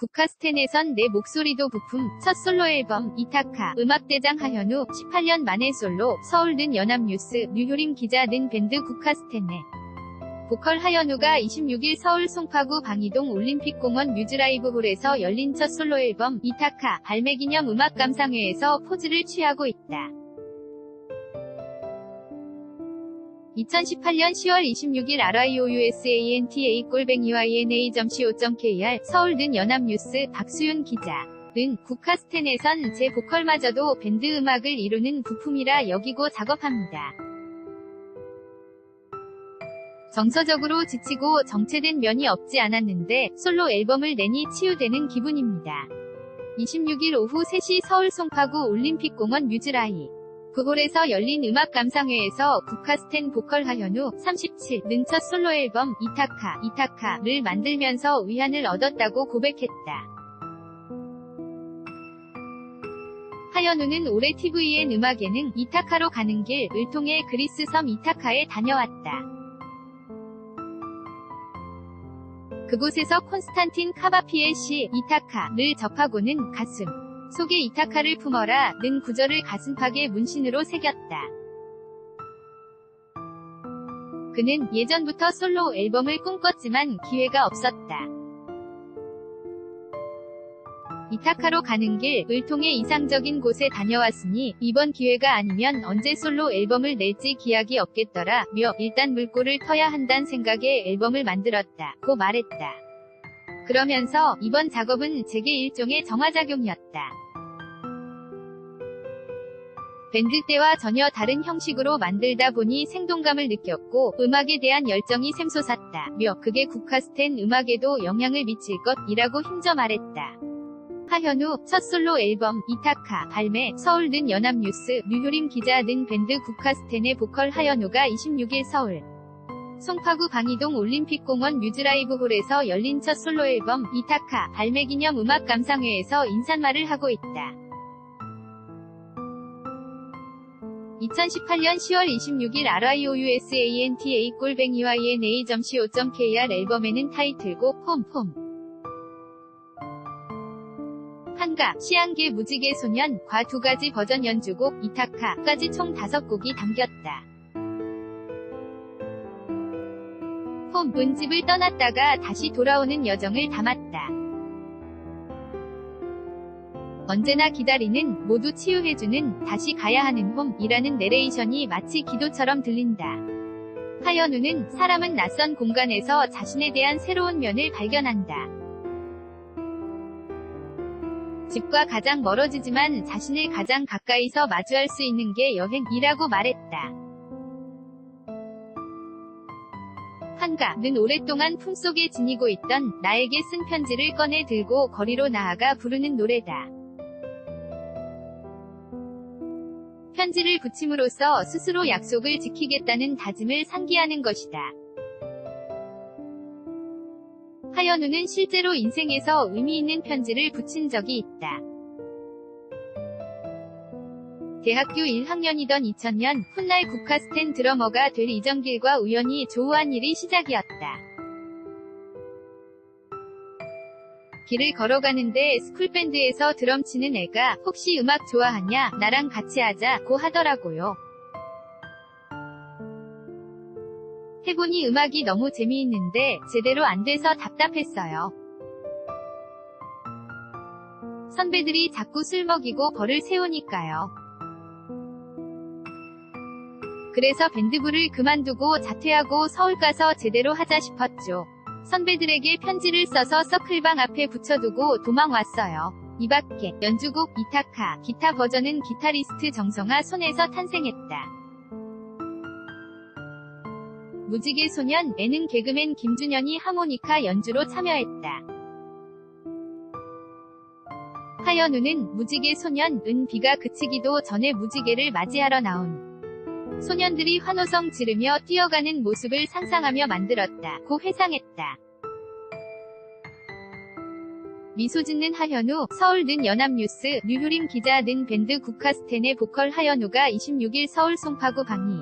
국카스텐에선 내 목소리도 부품, 첫 솔로 앨범, 이타카, 음악대장 하현우, 18년 만에 솔로, 서울는 연합뉴스, 류효림 기자 는 밴드 국카스텐에. 보컬 하현우가 26일 서울 송파구 방이동 올림픽공원 뮤즈라이브홀에서 열린 첫 솔로 앨범, 이타카, 발매 기념 음악 감상회에서 포즈를 취하고 있다. 2018년 10월 26일 RIOUSANTA 꼴뱅이와 ENA.co.kr 서울 는 연합뉴스 박수윤 기자. 는 국카스텐에선 제 보컬마저도 밴드 음악을 이루는 부품이라 여기고 작업합니다. 정서적으로 지치고 정체된 면이 없지 않았는데 솔로 앨범을 내니 치유되는 기분입니다. 26일 오후 3시 서울 송파구 올림픽공원 뮤즈라이 그홀에서 열린 음악 감상회에서 국카스텐 보컬 하현우 37는 첫 솔로 앨범 이타카 이타카를 만들면서 위안을 얻었다고 고백했다. 하현우는 올해 TVN 음악 예능 이타카로 가는 길을 통해 그리스 섬 이타카에 다녀왔다. 그곳에서 콘스탄틴 카바피의 시 이타카를 접하고는 가슴 속에 이타카를 품어라 는 구절을 가슴팍에 문신으로 새겼다. 그는 예전부터 솔로 앨범을 꿈꿨지만 기회가 없었다. 이타카로 가는 길을 통해 이상적인 곳에 다녀왔으니 이번 기회가 아니면 언제 솔로 앨범을 낼지 기약이 없겠더라 며 일단 물꼬를 터야 한단 생각에 앨범을 만들었다 고 말했다. 그러면서 이번 작업은 제게 일종의 정화작용이었다. 밴드 때와 전혀 다른 형식으로 만들다 보니 생동감을 느꼈고 음악에 대한 열정이 샘솟았다. 며 그게 국카스텐 음악에도 영향을 미칠 것이라고 힘줘 말했다. 하현우 첫 솔로 앨범 이타카 발매 서울 는 연합뉴스 류효림 기자 는 밴드 국카스텐의 보컬 하현우가 26일 서울 송파구 방이동 올림픽공원 뮤즈라이브홀에서 열린 첫 솔로 앨범 이타카 발매 기념 음악 감상회에서 인사말을 하고 있다. 2018년 10월 26일 RIOUSANTA 꼴뱅이와 ENA.co.kr 앨범에는 타이틀곡 폼폼 한가, 시안개 무지개 소년, 과 두 가지 버전 연주곡, 이타카까지 총 다섯 곡이 담겼다. 홈은 집을 떠났다가 다시 돌아오는 여정을 담았다. 언제나 기다리는, 모두 치유해주는, 다시 가야 하는 홈이라는 내레이션이 마치 기도처럼 들린다. 하연우는 사람은 낯선 공간에서 자신에 대한 새로운 면을 발견한다. 집과 가장 멀어지지만 자신을 가장 가까이서 마주할 수 있는 게 여행이라고 말했다. 한가는 오랫동안 품속에 지니고 있던 나에게 쓴 편지를 꺼내 들고 거리로 나아가 부르는 노래다. 편지를 붙임으로써 스스로 약속을 지키겠다는 다짐을 상기하는 것이다. 하연우는 실제로 인생에서 의미 있는 편지를 붙인 적이 있다. 대학교 1학년이던 2000년 훗날 국카스텐 드러머가 될 이정길과 우연히 조우한 일이 시작이었다. 길을 걸어가는데 스쿨밴드에서 드럼 치는 애가 혹시 음악 좋아하냐 나랑 같이 하자고 하더라고요. 해보니 음악이 너무 재미있는데 제대로 안 돼서 답답했어요. 선배들이 자꾸 술 먹이고 벌을 세우니까요. 그래서 밴드부를 그만두고 자퇴하고 서울 가서 제대로 하자 싶었죠. 선배들에게 편지를 써서 서클방 앞에 붙여두고 도망왔어요. 이 밖에 연주곡 이타카 기타 버전은 기타리스트 정성아 손에서 탄생했다. 무지개 소년 에는 개그맨 김준현이 하모니카 연주로 참여했다. 하연우는 무지개 소년 은 비가 그치기도 전에 무지개를 맞이하러 나온 소년들이 환호성 지르며 뛰어가는 모습을 상상하며 만들었다. 고 회상했다. 미소 짓는 하현우, 서울 는 연합뉴스, 류효림 기자 는 밴드 국카스텐의 보컬 하현우가 26일 서울 송파구 방이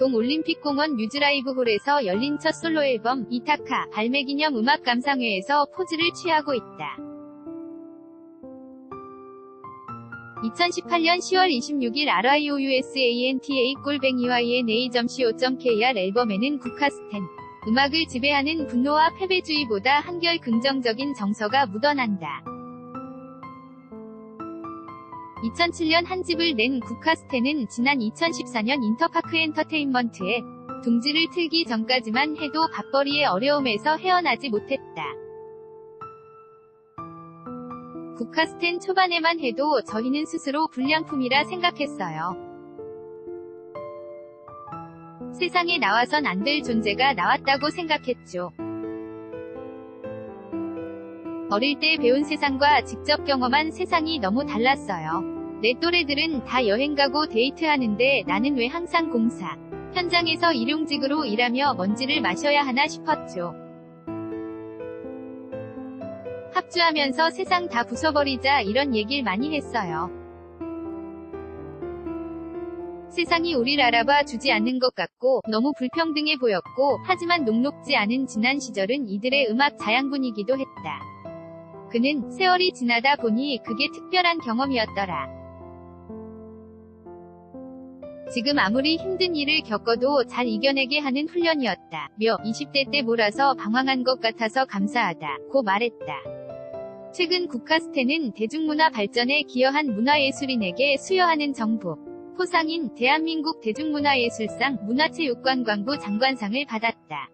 동올림픽공원 뮤즈라이브 홀에서 열린 첫 솔로 앨범 이타카 발매 기념 음악 감상회에서 포즈를 취하고 있다. 2018년 10월 26일 RIOUSANTA 꼴뱅이 YNA.co.kr 앨범에는 국카스텐 음악을 지배하는 분노와 패배주의보다 한결 긍정적인 정서가 묻어난다. 2007년 한 집을 낸 국카스텐은 지난 2014년 인터파크 엔터테인먼트에 둥지를 틀기 전까지만 해도 밥벌이의 어려움에서 헤어나지 못했다. 국카스텐 초반에만 해도 저희는 스스로 불량품이라 생각했어요. 세상에 나와선 안 될 존재가 나왔다고 생각했죠. 어릴 때 배운 세상과 직접 경험한 세상이 너무 달랐어요. 내 또래들은 다 여행 가고 데이트하는데 나는 왜 항상 공사, 현장에서 일용직으로 일하며 먼지를 마셔야 하나 싶었죠. 합주하면서 세상 다 부숴버리자 이런 얘길 많이 했어요. 세상이 우릴 알아봐 주지 않는 것 같고 너무 불평등해 보였고 하지만 녹록지 않은 지난 시절은 이들의 음악 자양분이기도 했다. 그는 세월이 지나다 보니 그게 특별한 경험이었더라. 지금 아무리 힘든 일을 겪어도 잘 이겨내게 하는 훈련이었다. 며 20대 때 몰아서 방황한 것 같아서 감사하다. 고 말했다. 최근 국카스텐은 대중문화 발전에 기여한 문화예술인에게 수여하는 정부 포상인 대한민국 대중문화예술상 문화체육관광부 장관상을 받았다.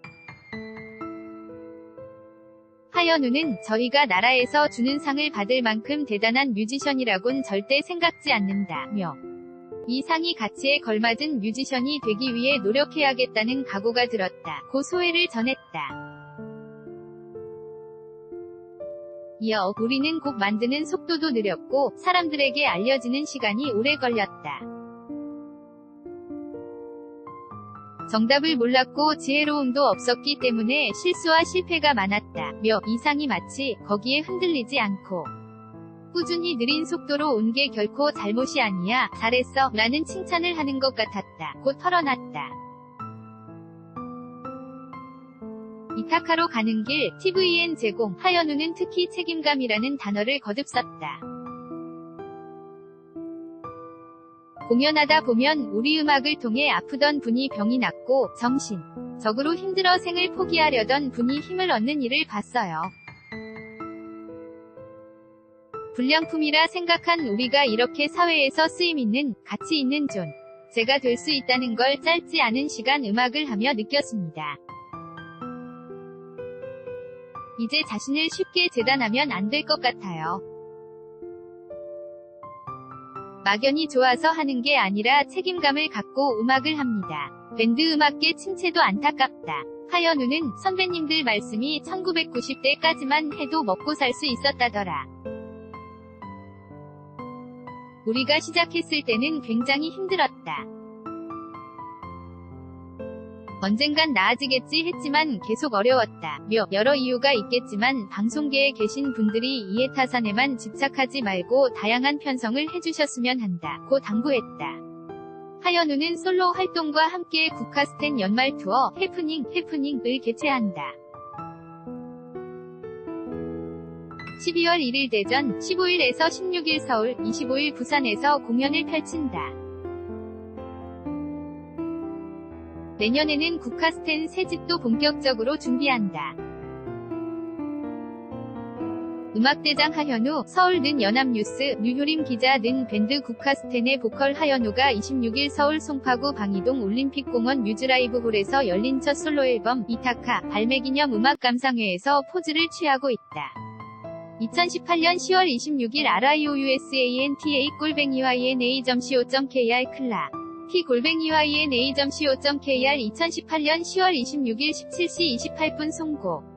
하연우는 저희가 나라에서 주는 상을 받을 만큼 대단한 뮤지션이라곤 절대 생각지 않는다며 이 상이 가치에 걸맞은 뮤지션이 되기 위해 노력해야겠다는 각오가 들었다. 고 소회를 전했다. 이어 우리는 곡 만드는 속도도 느렸고 사람들에게 알려지는 시간이 오래 걸렸다. 정답을 몰랐고 지혜로움도 없었기 때문에 실수와 실패가 많았다. 며 이상이 마치 거기에 흔들리지 않고 꾸준히 느린 속도로 온 게 결코 잘못이 아니야. 잘했어. 라는 칭찬을 하는 것 같았다. 곧 털어놨다. 이타카로 가는 길, TVN 제공, 하연우는 특히 책임감이라는 단어를 거듭 썼다. 공연하다 보면 우리 음악을 통해 아프던 분이 병이 낫고 정신 적으로 힘들어 생을 포기하려던 분이 힘을 얻는 일을 봤어요. 불량품이라 생각한 우리가 이렇게 사회에서 쓰임 있는 가치 있는 존 제가 될 수 있다는 걸 짧지 않은 시간 음악을 하며 느꼈습니다. 이제 자신을 쉽게 재단하면 안 될 것 같아요. 막연히 좋아서 하는 게 아니라 책임감을 갖고 음악을 합니다. 밴드 음악계 침체도 안타깝다. 하연우는 선배님들 말씀이 1990대까지만 해도 먹고 살 수 있었다더라. 우리가 시작했을 때는 굉장히 힘들었다. 언젠간 나아지겠지 했지만 계속 어려웠다. 며 여러 이유가 있겠지만 방송계에 계신 분들이 이해타산에만 집착하지 말고 다양한 편성을 해주셨으면 한다. 고 당부했다. 하연우는 솔로 활동과 함께 국카스텐 연말 투어 해프닝 해프닝을 개최한다. 12월 1일 대전, 15일에서 16일 서울, 25일 부산에서 공연을 펼친다. 내년에는 국카스텐 새 집도 본격적으로 준비한다. 음악대장 하현우, 서울 는 연합뉴스, 류효림 기자 는 밴드 국카스텐의 보컬 하현우가 26일 서울 송파구 방이동 올림픽공원 뮤즈라이브 홀에서 열린 첫 솔로 앨범 이타카 발매 기념 음악 감상회에서 포즈를 취하고 있다. 2018년 10월 26일 RIOUSANTA 꼴뱅이 YNA.co.kr 클라 t 골뱅이 YNA.co.kr 2018년 10월 26일 17시 28분 송고